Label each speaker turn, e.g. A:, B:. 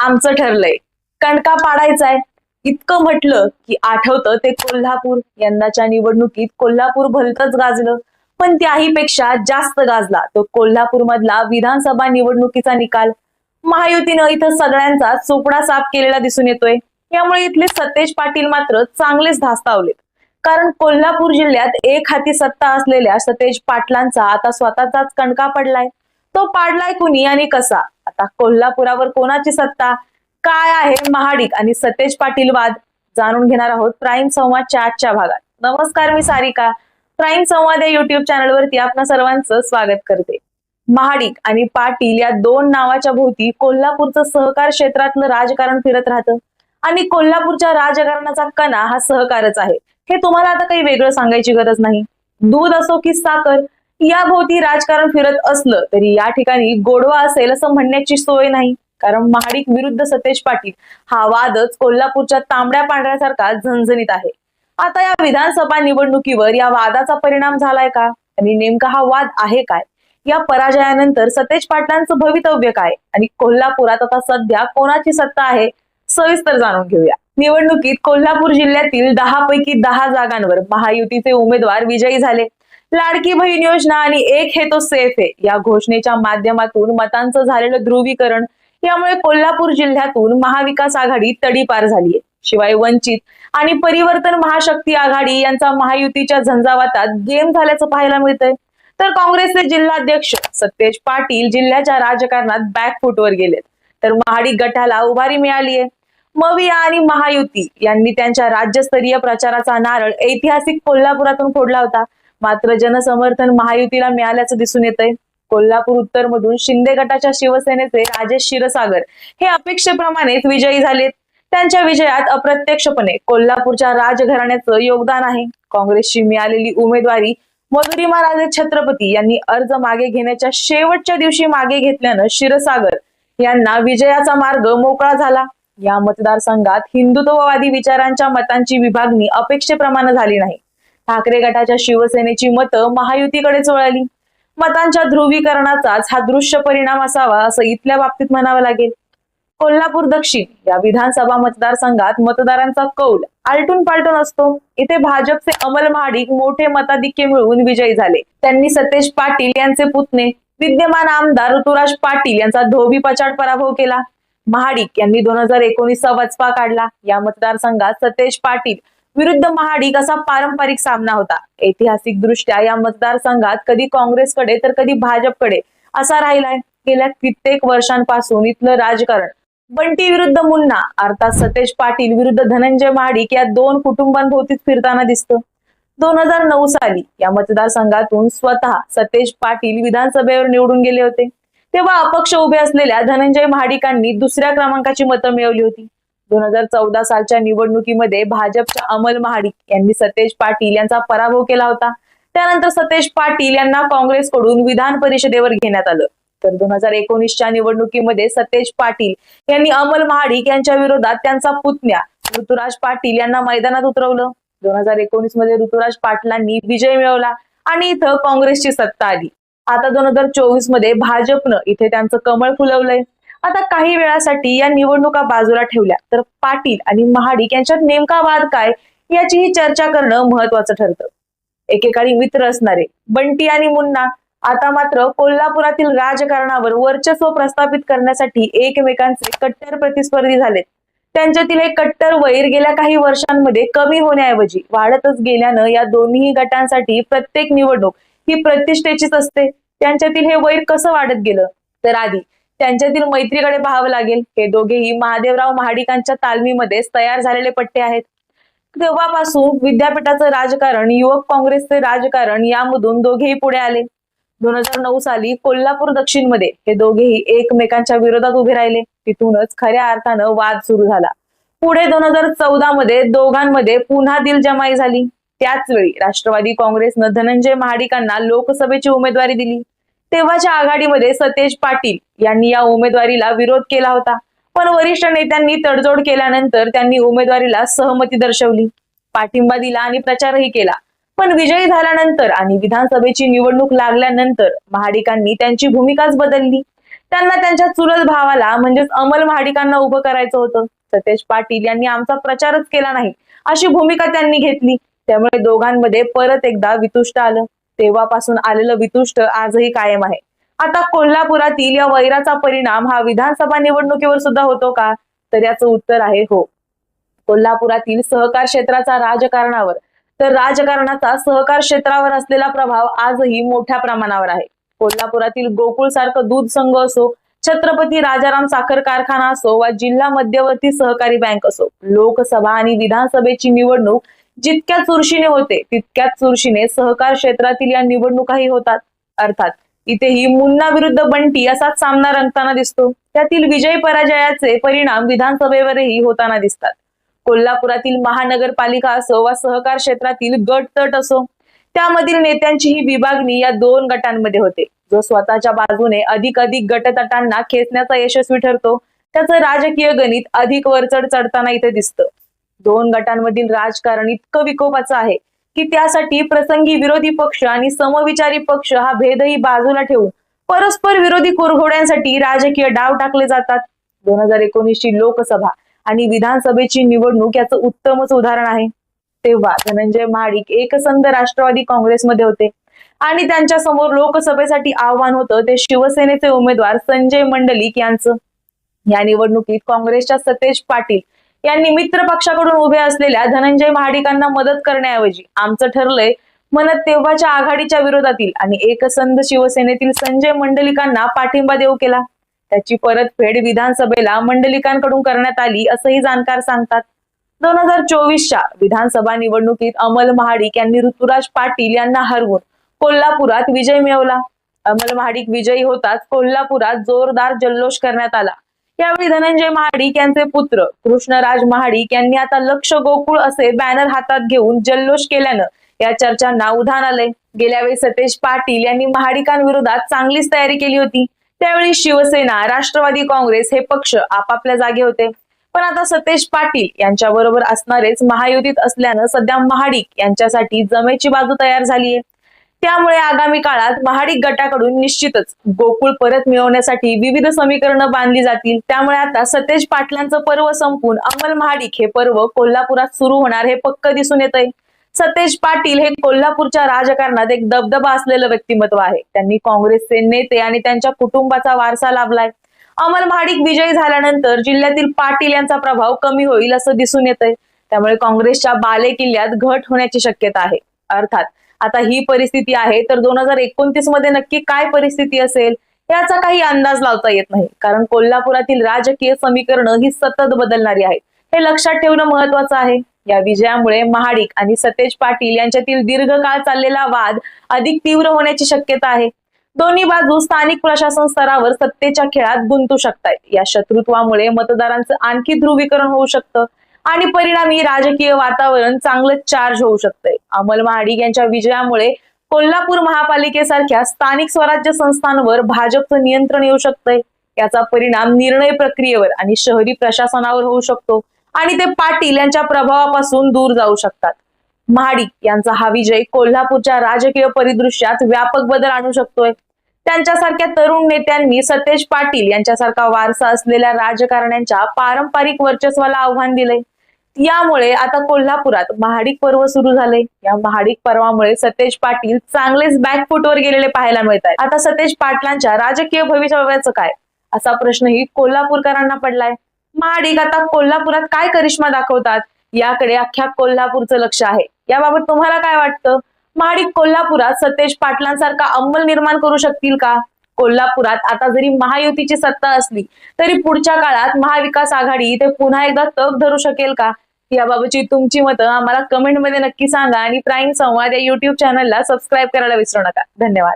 A: आमचं ठरलंय. कणका पाडायचाय? इतकं म्हटलं की आठवतं ते कोल्हापूर. यंदाच्या निवडणुकीत कोल्हापूर भलतच गाजलं. पण त्याही पेक्षा जास्त गाजला तो कोल्हापूर मधला विधानसभा निवडणुकीचा निकाल. महायुतीनं इथं सगळ्यांचा चोपडा साफ केलेला दिसून येतोय. यामुळे इथले सतेज पाटील मात्र चांगलेच धास्तावलेत. कारण कोल्हापूर जिल्ह्यात एक हाती सत्ता असलेल्या सतेज पाटलांचा आता स्वतःचाच कणका पडलाय. तो पाडलाय कुणी आणि कसा? आता कोल्हापुरावर कोणाची सत्ता? काय आहे महाडिक? आणि सतेज पाटील वाद जाणून घेणार आहोत प्राईम संवादच्या आजच्या भागात. नमस्कार मी सारिका. प्राईम संवाद या युट्यूब चॅनलवरती आपणा सर्वांचं स्वागत करते. महाडिक आणि पाटील या दोन नावाच्या भोवती कोल्हापूरचं सहकार क्षेत्रातलं राजकारण फिरत राहतं. आणि कोल्हापूरच्या राजकारणाचा कणा हा सहकारच आहे. हे तुम्हाला आता काही वेगळं सांगायची गरज नाही. दूध असो की साखर याभोवती राजकारण फिरत असलं तरी या ठिकाणी गोडवा असेल असं म्हणण्याची सोय नाही. कारण महाडिक विरुद्ध सतेज पाटील हा वादच कोल्हापूरच्या तांबड्या पांढऱ्यासारखा झणझणीत आहे. आता या विधानसभा निवडणुकीवर या वादाचा परिणाम झालाय का? आणि नेमका हा वाद आहे काय? या पराजयानंतर सतेज पाटलांचं भवितव्य काय? आणि कोल्हापुरात आता सध्या कोणाची सत्ता आहे? सविस्तर जाणून घेऊया. निवडणुकीत कोल्हापूर जिल्ह्यातील दहा पैकी दहा जागांवर महायुतीचे उमेदवार विजयी झाले. लाडकी बहीण योजना आणि एक हे तो सेफ आहे. या घोषणेच्या माध्यमातून मतांचं झालेलं ध्रुवीकरण यामुळे कोल्हापूर जिल्ह्यातून महाविकास आघाडी तडीपार झालीय. शिवाय वंचित आणि परिवर्तन महाशक्ती आघाडी यांचा महायुतीच्या झंझावातात गेम झाल्याचं पाहायला मिळतंय. तर काँग्रेसचे जिल्हाध्यक्ष सतेज पाटील जिल्ह्याच्या राजकारणात बॅकफुटवर गेलेत. तर महाडी गटाला उभारी मिळाली मविया आणि महायुती यांनी त्यांच्या राज्यस्तरीय प्रचाराचा नारळ ऐतिहासिक कोल्हापुरातून फोडला होता. मात्र जनसमर्थन महायुतीला मिळाल्याचं दिसून येतंय. कोल्हापूर उत्तर मधून शिंदे गटाच्या शिवसेनेचे राजेश क्षीरसागर हे अपेक्षेप्रमाणेच विजयी झालेत. त्यांच्या विजयात अप्रत्यक्षपणे कोल्हापूरच्या राजघराण्याचं योगदान आहे. काँग्रेसची मिळालेली उमेदवारी मधुरिमा राजे छत्रपती यांनी अर्ज मागे घेण्याच्या शेवटच्या दिवशी मागे घेतल्यानं क्षीरसागर यांना विजयाचा मार्ग मोकळा झाला. या मतदारसंघात हिंदुत्ववादी विचारांच्या मतांची विभागणी अपेक्षेप्रमाणे झाली नाही. ठाकरे गटाच्या शिवसेनेची मतं महायुतीकडेच वळाली. मतांच्या ध्रुवीकरणाचाच हा दृश्य परिणाम असावा असं इथल्या बाबतीत म्हणावं लागेल. कोल्हापूर दक्षिण या विधानसभा मतदारसंघात मतदारांचा कौल आलटून पालटून असतो. इथे भाजपचे अमल महाडिक मोठे मताधिक्य मिळवून विजयी झाले. त्यांनी सतेज पाटील यांचे पुतणे विद्यमान आमदार ऋतुराज पाटील यांचा धोबी पचाड पराभव केला. महाडिक यांनी दोन हजार एकोणीसचा वचपा काढला. या मतदारसंघात सतेज पाटील विरुद्ध महाडिक असा पारंपरिक सामना होता. ऐतिहासिक दृष्ट्या या मतदारसंघात कधी काँग्रेसकडे तर कधी भाजपकडे असा राहिलाय. गेल्या कित्येक वर्षांपासून इथलं राजकारण. बंटी विरुद्ध मुन्ना अर्थात सतेज पाटील विरुद्ध धनंजय महाडिक या दोन कुटुंबांभोवतीच फिरताना दिसतं. दोन हजार नऊ साली या मतदारसंघातून स्वतः सतेज पाटील विधानसभेवर निवडून गेले होते. तेव्हा अपक्ष उभे असलेल्या धनंजय महाडिकांनी दुसऱ्या क्रमांकाची मतं मिळवली होती. दोन हजार चौदा सालच्या निवडणुकीमध्ये भाजपच्या अमल महाडिक यांनी सतेज पाटील यांचा पराभव केला होता. त्यानंतर सतेज पाटील यांना काँग्रेसकडून विधान परिषदेवर घेण्यात आलं. तर दोन हजार एकोणीसच्या निवडणुकीमध्ये सतेज पाटील यांनी अमल महाडिक यांच्या विरोधात त्यांचा पुतण्या ऋतुराज पाटील यांना मैदानात उतरवलं. दोन हजार एकोणीसमध्ये ऋतुराज पाटलांनी विजय मिळवला आणि इथं काँग्रेसची सत्ता आली. आता दोन हजार चोवीसमध्ये भाजपनं इथे त्यांचं कमळ फुलवलंय. आता काही वेळासाठी या निवडणुका बाजूला ठेवल्या. तर पाटील आणि महाडिक यांच्यात नेमका वाद काय याचीही चर्चा करणं महत्वाचं ठरतं. एकेकाळी मित्र असणारे बंटी आणि मुन्ना आता मात्र कोल्हापुरातील राजकारणावर वर्चस्व प्रस्थापित करण्यासाठी एकमेकांचे कट्टर प्रतिस्पर्धी झालेत. त्यांच्यातील हे कट्टर वैर गेल्या काही वर्षांमध्ये कमी होण्याऐवजी वाढतच गेल्यानं या दोन्ही गटांसाठी प्रत्येक निवडणूक ही प्रतिष्ठेचीच असते. त्यांच्यातील हे वैर कसं वाढत गेलं? तर आधी त्यांच्यातील मैत्रीकडे पाहावं लागेल. हे दोघेही महादेवराव महाडिकांच्या तालमीमध्येच तयार झालेले पट्टे आहेत. तेव्हापासून विद्यापीठाचं राजकारण युवक काँग्रेसचे राजकारण यामधून दोघेही पुढे आले. दोन हजार नऊ साली कोल्हापूर दक्षिणमध्ये हे दोघेही एकमेकांच्या विरोधात उभे राहिले. तिथूनच खऱ्या अर्थानं वाद सुरू झाला. पुढे दोन हजार चौदा मध्ये दोघांमध्ये पुन्हा दिलजमाई झाली. त्याच वेळी राष्ट्रवादी काँग्रेसनं धनंजय महाडिकांना लोकसभेची उमेदवारी दिली. तेव्हाच्या आघाडीमध्ये सतेज पाटील यांनी या उमेदवारीला विरोध केला होता. पण वरिष्ठ नेत्यांनी तडजोड केल्यानंतर त्यांनी उमेदवारीला सहमती दर्शवली. पाठिंबा दिला आणि प्रचारही केला. पण विजयी झाल्यानंतर आणि विधानसभेची निवडणूक लागल्यानंतर महाडिकांनी त्यांची भूमिकाच बदलली. त्यांना त्यांच्या चुलत भावाला म्हणजेच अमल महाडिकांना उभं करायचं होतं. सतेज पाटील यांनी आमचा प्रचारच केला नाही अशी भूमिका त्यांनी घेतली. त्यामुळे दोघांमध्ये परत एकदा वितुष्ट आलं. तेव्हापासून आलेलं वितुष्ट आजही कायम आहे. आता कोल्हापुरातील या वैराचा परिणाम हा विधानसभा निवडणुकीवर सुद्धा होतो का? तर याचं उत्तर आहे हो. कोल्हापुरातील सहकार क्षेत्राचा राजकारणावर. तर राजकारणाचा सहकार क्षेत्रावर असलेला प्रभाव आजही मोठ्या प्रमाणावर आहे. कोल्हापुरातील गोकुळ सारखं दूध संघ असो छत्रपती राजाराम साखर कारखाना असो वा जिल्हा मध्यवर्ती सहकारी बँक असो लोकसभा आणि विधानसभेची निवडणूक जितक्या चुरशीने होते तितक्याच चुरशीने सहकार क्षेत्रातील या निवडणुकाही होतात. अर्थात इथेही मुन्ना विरुद्ध बंटी असाच सामना रंगताना दिसतो. त्यातील विजय पराजयाचे परिणाम विधानसभेवरही होताना दिसतात. कोल्हापुरातील महानगरपालिका असो वा सहकार क्षेत्रातील गट तट असो त्यामधील नेत्यांची ही विभागणी या दोन गटांमध्ये होते. जो स्वतःच्या बाजूने अधिक अधिक गटतटांना खेचण्याचा यशस्वी ठरतो त्याचं राजकीय गणित अधिक वरचढ चढताना इथे दिसतं. दोन गटांमधील राजकारण इतकं विकोपाचं आहे की त्यासाठी प्रसंगी विरोधी पक्ष आणि समविचारी पक्ष हा भेदही बाजूला ठेवून परस्पर विरोधी कुरघोड्यांसाठी राजकीय डाव टाकले जातात. दोन हजार एकोणीसची लोकसभा आणि विधानसभेची निवडणूक याचं उत्तमच उदाहरण आहे. तेव्हा धनंजय महाडिक एकसंध राष्ट्रवादी काँग्रेसमध्ये होते. आणि त्यांच्यासमोर लोकसभेसाठी आव्हान होतं ते शिवसेनेचे उमेदवार संजय मंडलिक यांचं. या निवडणुकीत काँग्रेसच्या सतेज पाटील यांनी मित्र पक्षाकडून उभे असलेल्या धनंजय महाडिकांना मदत करण्याऐवजी आमचं ठरलंय म्हणत तेव्हाच्या आघाडीच्या विरोधातील आणि एकसंध शिवसेनेतील संजय मंडलिकांना पाठिंबा देऊ केला. त्याची परतफेड विधानसभेला मंडलिकांकडून करण्यात आली असंही जाणकार सांगतात. दोन हजार चोवीसच्या विधानसभा निवडणुकीत अमल महाडिक यांनी ऋतुराज पाटील यांना हरवून कोल्हापुरात विजय मिळवला. अमल महाडिक विजयी होताच कोल्हापुरात जोरदार जल्लोष करण्यात आला. यावेळी धनंजय महाडिक यांचे पुत्र कृष्णराज महाडिक यांनी आता लक्ष गोकुळ असे बॅनर हातात घेऊन जल्लोष केल्यानं या चर्चांना उधाण आले गेल्या वेळी सतेज पाटील यांनी महाडिकांविरोधात चांगलीच तयारी केली होती. त्यावेळी शिवसेना राष्ट्रवादी काँग्रेस हे पक्ष आपापल्या जागे होते. पण आता सतेज पाटील यांच्या बरोबर असणारेच महायुतीत असल्यानं सध्या महाडिक यांच्यासाठी जमेची बाजू तयार झालीय. त्यामुळे आगामी काळात महाडिक गटाकडून निश्चितच गोकुळ परत मिळवण्यासाठी विविध समीकरणं बांधली जातील. त्यामुळे आता सतेज पाटलांचं पर्व संपून अमल महाडिक हे पर्व कोल्हापुरात सुरू होणार हे पक्क दिसून येत आहे सतेज पाटील हे कोल्हापूरच्या राजकारणात एक दबदबा असलेलं व्यक्तिमत्व आहे. त्यांनी काँग्रेसचे नेते आणि त्यांच्या कुटुंबाचा वारसा लाभलाय. अमल महाडिक विजयी झाल्यानंतर जिल्ह्यातील पाटील यांचा प्रभाव कमी होईल असं दिसून येत आहे त्यामुळे काँग्रेसच्या बाले किल्ल्यात घट होण्याची शक्यता आहे. अर्थात आता ही परिस्थिती आहे तर दोन हजार एकोणतीसमध्ये नक्की काय परिस्थिती असेल याचा काही अंदाज लावता येत नाही. कारण कोल्हापुरातील राजकीय समीकरणं ही सतत बदलणारी आहेत. हे लक्षात ठेवणं महत्वाचं आहे. या विजयामुळे महाडिक आणि सतेज पाटील यांच्यातील दीर्घकाळ चाललेला वाद अधिक तीव्र होण्याची शक्यता आहे. दोन्ही बाजू स्थानिक प्रशासन स्तरावर सत्तेच्या खेळात गुंतू शकतात या शत्रुत्वामुळे मतदारांचं आणखी ध्रुवीकरण होऊ शकतं. आणि परिणामी राजकीय वातावरण चांगलं चार्ज होऊ शकतंय. अमल महाडिक यांच्या विजयामुळे कोल्हापूर महापालिकेसारख्या स्थानिक स्वराज्य संस्थांवर भाजपचं नियंत्रण येऊ शकतंय. याचा परिणाम निर्णय प्रक्रियेवर आणि शहरी प्रशासनावर होऊ शकतो. आणि ते पाटील यांच्या प्रभावापासून दूर जाऊ शकतात. महाडिक यांचा हा विजय कोल्हापूरच्या राजकीय परिदृश्यात व्यापक बदल आणू शकतोय. त्यांच्यासारख्या तरुण नेत्यांनी सतेज पाटील यांच्यासारखा वारसा असलेल्या राजकारण्यांच्या पारंपरिक वर्चस्वाला आव्हान दिले यामुळे आता कोल्हापुरात महाडिक पर्व सुरू झाले. या महाडिक पर्वामुळे सतेज पाटील चांगलेच बॅकफुटवर गेलेले पाहायला मिळत आहेत आता सतेज पाटलांच्या राजकीय भवितव्याचं काय? असा प्रश्नही कोल्हापूरकरांना पडलाय. महाडिक आता कोल्हापुरात काय करिश्मा दाखवतात? याकडे अख्ख्या कोल्हापूरचं लक्ष आहे. याबाबत तुम्हाला काय वाटतं? महाडिक कोल्हापुरात सतेज पाटलांसारखा अंमल निर्माण करू शकतील का? कोल्हापुरात. आता जरी महायुतीची सत्ता असली तरी पुढच्या काळात महाविकास आघाडी इथे पुन्हा एकदा तग धरू शकेल का? याबाबतची तुमची मतं आम्हाला कमेंटमध्ये नक्की सांगा आणि प्राईम संवाद या युट्यूब चॅनलला सबस्क्राईब करायला विसरू नका. धन्यवाद.